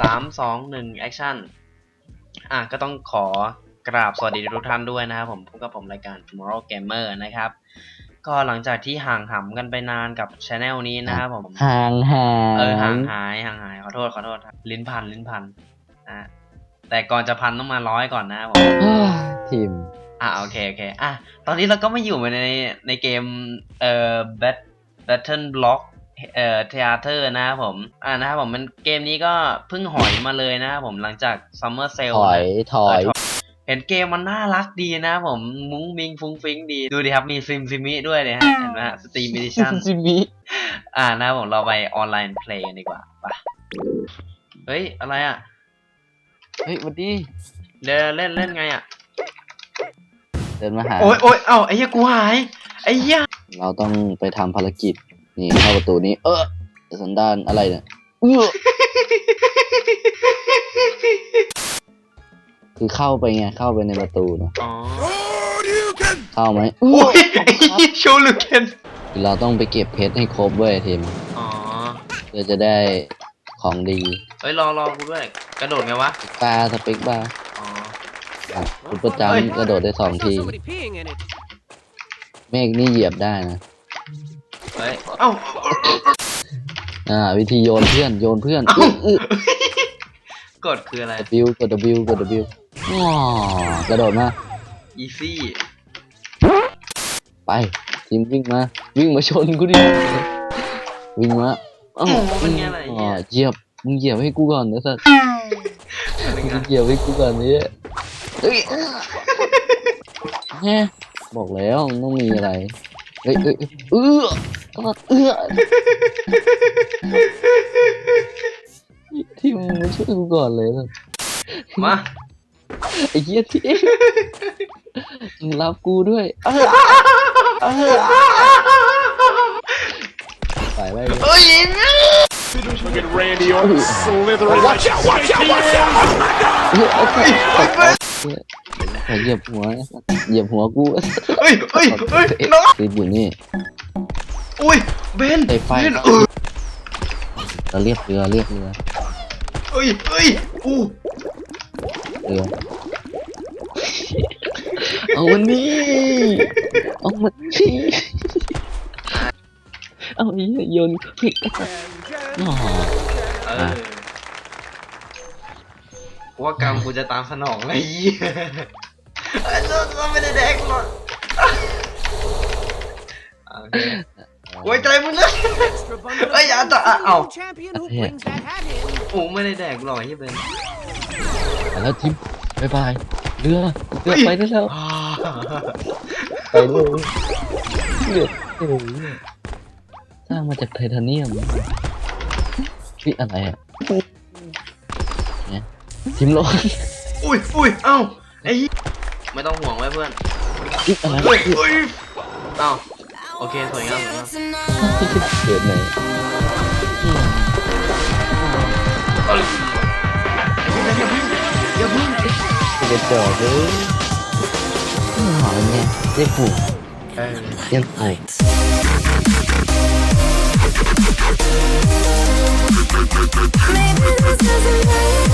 สามสองหนึ่งแอคชั่นอะก็ต้องขอกราบสวัสดีทุกท่านด้วยนะครับผมพบกับผมรายการ Tomorrow Gamer นะครับ ก็หลังจากที่ห่างหำกันไปนานกับช anel นี้นะครับผมห่างหายเออห่างหายห่างหายขอโทษขอโทษครับลิ้นพันลิ้นพันอะแต่ก่อนจะพันต้องมาร้อยก่อนนะครับผมเฮ้ยทีมอะโอเคโอเคอะตอนนี้เราก็มาอยู่ในในเกมเอ่อ Bat Battle Block เอ่อ Theater นะครับผม อ่านะครับผมมันเกมนี้ก็เพิ่งหอยมาเลยนะครับผมหลังจาก Summer ถ Sale อยถอย เห็นเกมมันน่ารักดีนะครับผมมุ้งมิงฟุ้งฟิ้งดีดูดิครับมีซิมซิมิด้วยเนี่ยฮะเห็นไหมฮะสตรีมดิชั่นจิมิอ่านะครับผมเราไปออนไลน์เพลย์ดีกว่าไปเฮ้ย อะไรอะ เฮ้ยหวันดีเดินเล่นเล่นไงอะ เดินมาหา โอ้ยโอ้ยเอ้าไอ้เหี้ยกูหาย ไอ้เหี้ยเราต้องไปทำภารกิจ นี่เข้าประตูนี้ เออสันดานอะไรเนี่ยเออคือเข้าไปไงเข้าไปในประตูนะอ๋อเข้าไหมเอโอ้อยไอ้เหี้ยโชว์ลูกเคนคือเราต้องไปเก็บเพชรให้ครบเว้ยทีมอ๋อเพื่อจะได้ของดีเฮ้ยรอรอกูด้วยกระโดดไงวะปลาสเปกบาร์อ๋ออะคุณประเฮ้ยจำกระโดดได้สอง I ที saw somebody peeing in it. เมฆนี่เหยียบได้นะ เฮ้ยเอ้าอ่า วิธีโยนเพื่อนโยนเพื่อนเอ้าอื้ออื้อกดคืออะไร W กด W กด W อ๋อกระโดดมา อีซี่ไปทีมวิ่งมา วิ่งมาชนกูดิวิ่งมาอ้าวโอ้โหเป็นไงล่ะไอ้อ๋อเหี้ยเหยียบมึงเหยียบให้กูก่อนนะสัสเป็นไงมึงเหยียบให้กูก่อนนี่เฮ้ยแฮ่บอกแล้วมันต้องมีอะไร เฮ้ยเฮ้ยเอื้อเอื้อทีมมาช่วยกูก่อนเลยสัสมา ไอ้เหี้ยทีมมึงรับกูด้วยเออเออไปไปเลยเฮ้ย Look at Randy Orton slithering. Watch out! Watch out! Watch out! เฮ้ยเอาไปขอ เหยียบหัวนะเหยียบหัวกูเฮ้ยเฮ้ยเฮ้ยน้องติดอยู่นี่อุ้ยเบนไอ้ไฟเบนเออเราเรียกเรือเรียกเรือเฮ้ยเฮ้ยอู้เรือเอามันนี่เอามันนี่เอาไอ้เหี้ยโยนผิดอ๋อเออ กูว่ากรรมกูจะตามสนองเลยเหี้ยเอ้ยเราไม่ได้แดกหรอกโอเคไว้ใจมึงนะ Extra bundle of Ây, dạ, gold dạ, for the ảo. new champion who Dạ. brings that hat in. กูไม่ได้แดกหรอกไอ้เหี้ยเบนไปแล้วทิมบายบายเรือเรือไปได้แล้วอ่าไปเลยเรือโอ้ยสร้างมาจากไทเทเนียมนี่อะไรอะเนี่ย ทิมโลกอุ้ยอุ้ยเอ้าไอ้เหี้ยไม่ต้องห่วงไว้เพื่อนนี่อะไรเฮ้ยเฮ้ยเอ้าโอเคสวยงามสวยงามเกิดไหนเอ้ยอย่าพึ่งอย่าพึ่งกระจอกเลยหอมไงเรียกผูกเออเรียกผูก Maybe this is